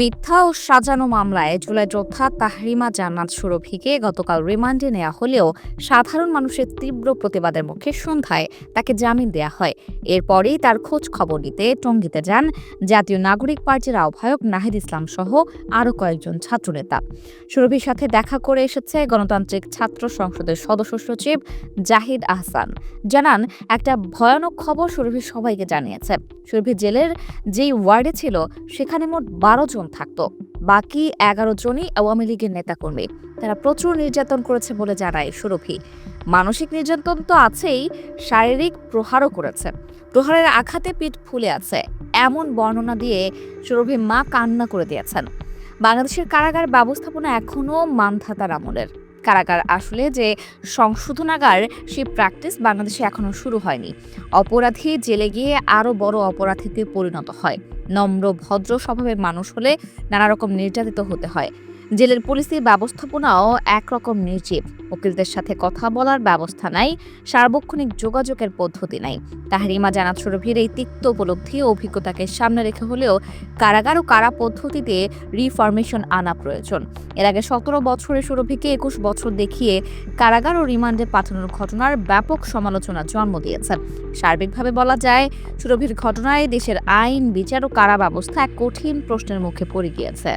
মিথ্যা ও সাজানো মামলায় জুলাই যোদ্ধা তাহরিমা জান্নাত সুরভিকে গতকাল রিমান্ডে নেওয়া হলেও সাধারণ মানুষের তীব্র প্রতিবাদের মুখে সন্ধ্যায় তাকে জামিন দেওয়া হয়। এরপরেই তার খোঁজ খবর নিতে টঙ্গিতে যান জাতীয় নাগরিক পার্টির আহ্বায়ক নাহিদ ইসলাম সহ আরও কয়েকজন ছাত্রনেতা। সুরভির সাথে দেখা করে এসেছে গণতান্ত্রিক ছাত্র সংসদের সদস্য সচিব জাহিদ আহসান। জানান, একটা ভয়ানক খবর সুরভি সবাইকে জানিয়েছে। সুরভি জেলের যেই ওয়ার্ডে ছিল, সেখানে মোট বারো জন থাকতো। বাকি এগারো জনই আওয়ামী লীগের নেতাকর্মী। তারা প্রচুর নির্যাতন করেছে বলে জানায় সুরভি। মানসিক নির্যাতন তো আছেই, শারীরিক প্রহারও করেছে। প্রহারের আঘাতে পিঠ ফুলে আছে। এমন বর্ণনা দিয়ে সুরভি মা কান্না করে দিয়েছেন। বাংলাদেশের কারাগার ব্যবস্থাপনা এখনও মানধাতার আমলের। কারাগার আসলে যে সংশোধনাগার, সেই প্র্যাকটিস বাংলাদেশে এখনও শুরু হয়নি। অপরাধী জেলে গিয়ে আরও বড় অপরাধীতে পরিণত হয়। নম্র ভদ্র স্বভাবের মানুষ হলে নানা রকম নির্যাতিত হতে হয়। জেলের পুলিশি ব্যবস্থাপনাও একরকম নির্জীব। উকিলদের সাথে কথা বলার ব্যবস্থা নাই, সার্বক্ষণিক যোগাযোগের পদ্ধতি নাই। তাহারিমা জানাত সুরভির এই তিক্ত উপলব্ধি ও অভিজ্ঞতাকে সামনে রেখে হলেও কারাগার ও কারা পদ্ধতিতে রিফরমেশন আনা প্রয়োজন। এর আগে সতেরো বছরের সুরভিকে একুশ বছর দেখিয়ে কারাগার ও রিমান্ডে পাঠানোর ঘটনার ব্যাপক সমালোচনা জন্ম দিয়েছেন। সার্বিকভাবে বলা যায়, সুরভির ঘটনায় দেশের আইন, বিচার ও কারা ব্যবস্থা এক কঠিন প্রশ্নের মুখে পড়ে গিয়েছে।